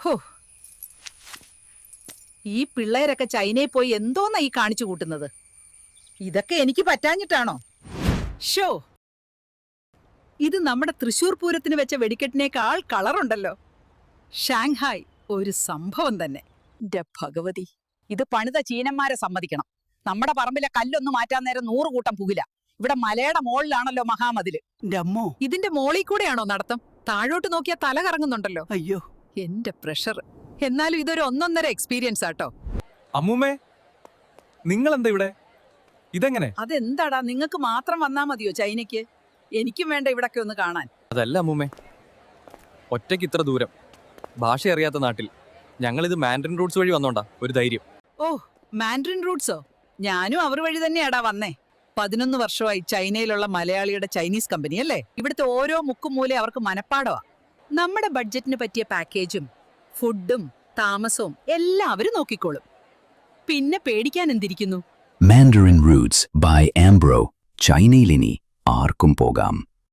ഹോ. ഈ പിള്ളേരൊക്കെ ചൈനയിൽ പോയി എന്തോന്നാ ഈ കാണിച്ചു കൂട്ടുന്നത്? ഇതൊക്കെ എനിക്ക് പറ്റാഞ്ഞിട്ടാണോ? ഷോ ഇത് നമ്മുടെ തൃശൂർ പൂരത്തിന് വെച്ച വെടിക്കെട്ടിനേക്കാൾ കളറുണ്ടല്ലോ. ഷാങ്ഹായ് ഒരു സംഭവം തന്നെ. എന്റെ ഭഗവതി. ഇത് പണിത ചീനന്മാരെ സമ്മതിക്കണം. നമ്മുടെ പറമ്പിലെ കല്ലൊന്നും മാറ്റാൻ നേരം നൂറ് കൂട്ടം പുകില. ഇവിടെ മലയുടെ മോളിലാണല്ലോ മഹാമതിൽ. ഇതിന്റെ മോളിൽ കൂടെയാണോ നടത്തം? താഴോട്ട് നോക്കിയാൽ തല കറങ്ങുന്നുണ്ടല്ലോ. അയ്യോ. എന്റെ പ്രഷർ എന്നാലും ഇതൊരു ഒന്നൊന്നര എക്സ്പീരിയൻസ് ആട്ടോ. അമ്മൂമ്മേ നിങ്ങൾ എന്താ ഇവിടെ? ഇതെങ്ങനെ? അതെന്താടാ? നിങ്ങൾക്ക് മാത്രം വന്നാ മതിയോ ചൈനയ്ക്ക്? എനിക്കും വേണ്ട ഇവിടൊക്കെ ഒന്ന് കാണാൻ. അതല്ല അമ്മൂമ്മേ ഒറ്റയ്ക്ക് ഇത്ര ദൂരം. ഭാഷ അറിയാത്ത നാട്ടിൽ. ഞങ്ങൾ ഇത് മാൻഡ്രിൻ റൂട്ട്സ് വഴി വന്നോണ്ടാ ഒരു ധൈര്യം. ഓ മാൻഡ്രിൻ റൂട്ട്സോ ഞാനും അവർ വഴി തന്നെയാടാ വന്നേ. പതിനൊന്ന് വർഷമായി ചൈനയിലുള്ള മലയാളിയുടെ ചൈനീസ് കമ്പനി അല്ലേ? ഇവിടുത്തെ ഓരോ മുക്കും മൂല അവർക്ക് മനപ്പാടവാ. നമ്മുടെ ബഡ്ജറ്റിന് പറ്റിയ പാക്കേജും ഫുഡും താമസവും എല്ലാം നോക്കിക്കോളും. പിന്നെ പേടിക്കാൻ എന്തിരിക്കുന്നു? മാൻഡറിൻ റൂട്ട്സ് ബൈ ആംബ്രോ ചൈനയിലിനി ആർക്കും പോകാം.